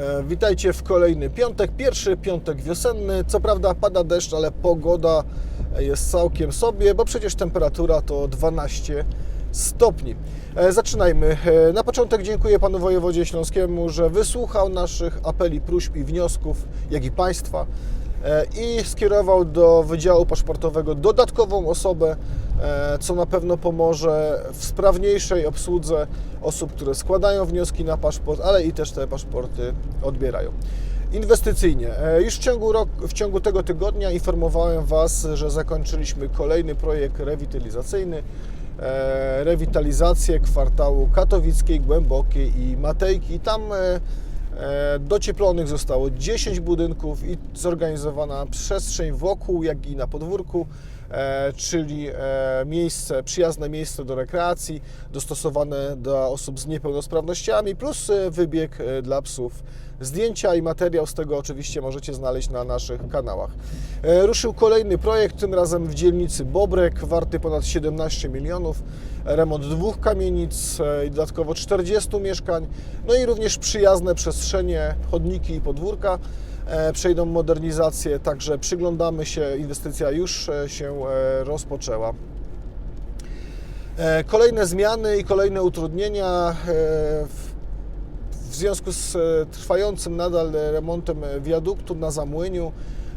E, Witajcie w kolejny piątek, pierwszy piątek wiosenny. Co prawda pada deszcz, ale pogoda jest całkiem sobie, bo przecież temperatura to 12 stopni. E, Zaczynajmy. E, Na początek dziękuję panu wojewodzie śląskiemu, że wysłuchał naszych apeli, próśb i wniosków, jak i państwa i skierował do Wydziału Paszportowego dodatkową osobę, co na pewno pomoże w sprawniejszej obsłudze osób, które składają wnioski na paszport, ale i też te paszporty odbierają. Inwestycyjnie. E, Już w ciągu, rok, w ciągu tego tygodnia informowałem Was, że zakończyliśmy kolejny projekt rewitalizacyjny. E, Rewitalizację kwartału katowickiej, głębokiej i Matejki. Tam e, E, Docieplonych zostało 10 budynków i zorganizowana przestrzeń wokół, jak i na podwórku, e, czyli e, miejsce, przyjazne miejsce do rekreacji, dostosowane dla osób z niepełnosprawnościami, plus e, wybieg e, dla psów. Zdjęcia i materiał z tego oczywiście możecie znaleźć na naszych kanałach. E, Ruszył kolejny projekt, tym razem w dzielnicy Bobrek, warty ponad 17 milionów. Remont dwóch kamienic e, i dodatkowo 40 mieszkań, no i również przyjazne przestrzenie, chodniki i podwórka e, przejdą modernizację, także przyglądamy się, inwestycja już e, się e, rozpoczęła. E, Kolejne zmiany i kolejne utrudnienia e, w związku z e, trwającym nadal remontem e, wiaduktu na Zamłyniu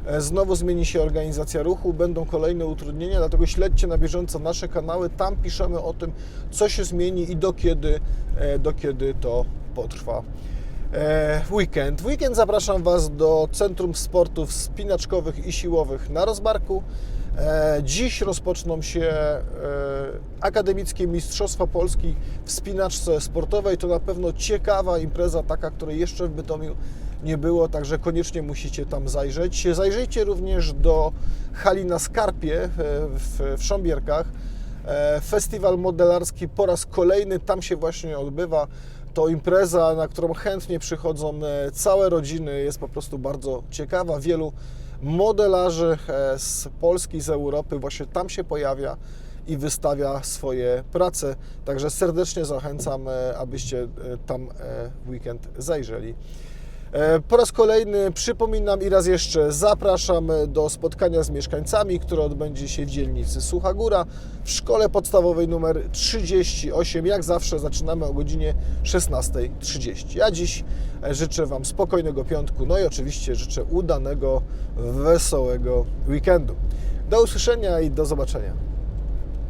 e, znowu zmieni się organizacja ruchu, będą kolejne utrudnienia, dlatego śledźcie na bieżąco nasze kanały, tam piszemy o tym, co się zmieni i do kiedy, e, do kiedy to potrwa. E, weekend. W weekend zapraszam Was do Centrum Sportów Spinaczkowych i Siłowych na Rozbarku. E, Dziś rozpoczną się e, akademickie Mistrzostwa Polski w spinaczce sportowej. To na pewno ciekawa impreza, taka, której jeszcze w Bytomiu nie było, także koniecznie musicie tam zajrzeć. Zajrzyjcie również do hali na Skarpie w, w Sząbierkach. Festiwal modelarski po raz kolejny tam się właśnie odbywa. To impreza, na którą chętnie przychodzą e, całe rodziny, jest po prostu bardzo ciekawa. Wielu modelarzy e, z Polski, z Europy właśnie tam się pojawia i wystawia swoje prace. Także serdecznie zachęcam, e, abyście tam weekend zajrzeli. E, Po raz kolejny przypominam i raz jeszcze zapraszam do spotkania z mieszkańcami, które odbędzie się w dzielnicy Sucha Góra w szkole podstawowej numer 38. Jak zawsze zaczynamy o godzinie 16.30. Ja dziś e, życzę Wam spokojnego piątku, no i oczywiście życzę udanego, wesołego weekendu. Do usłyszenia i do zobaczenia.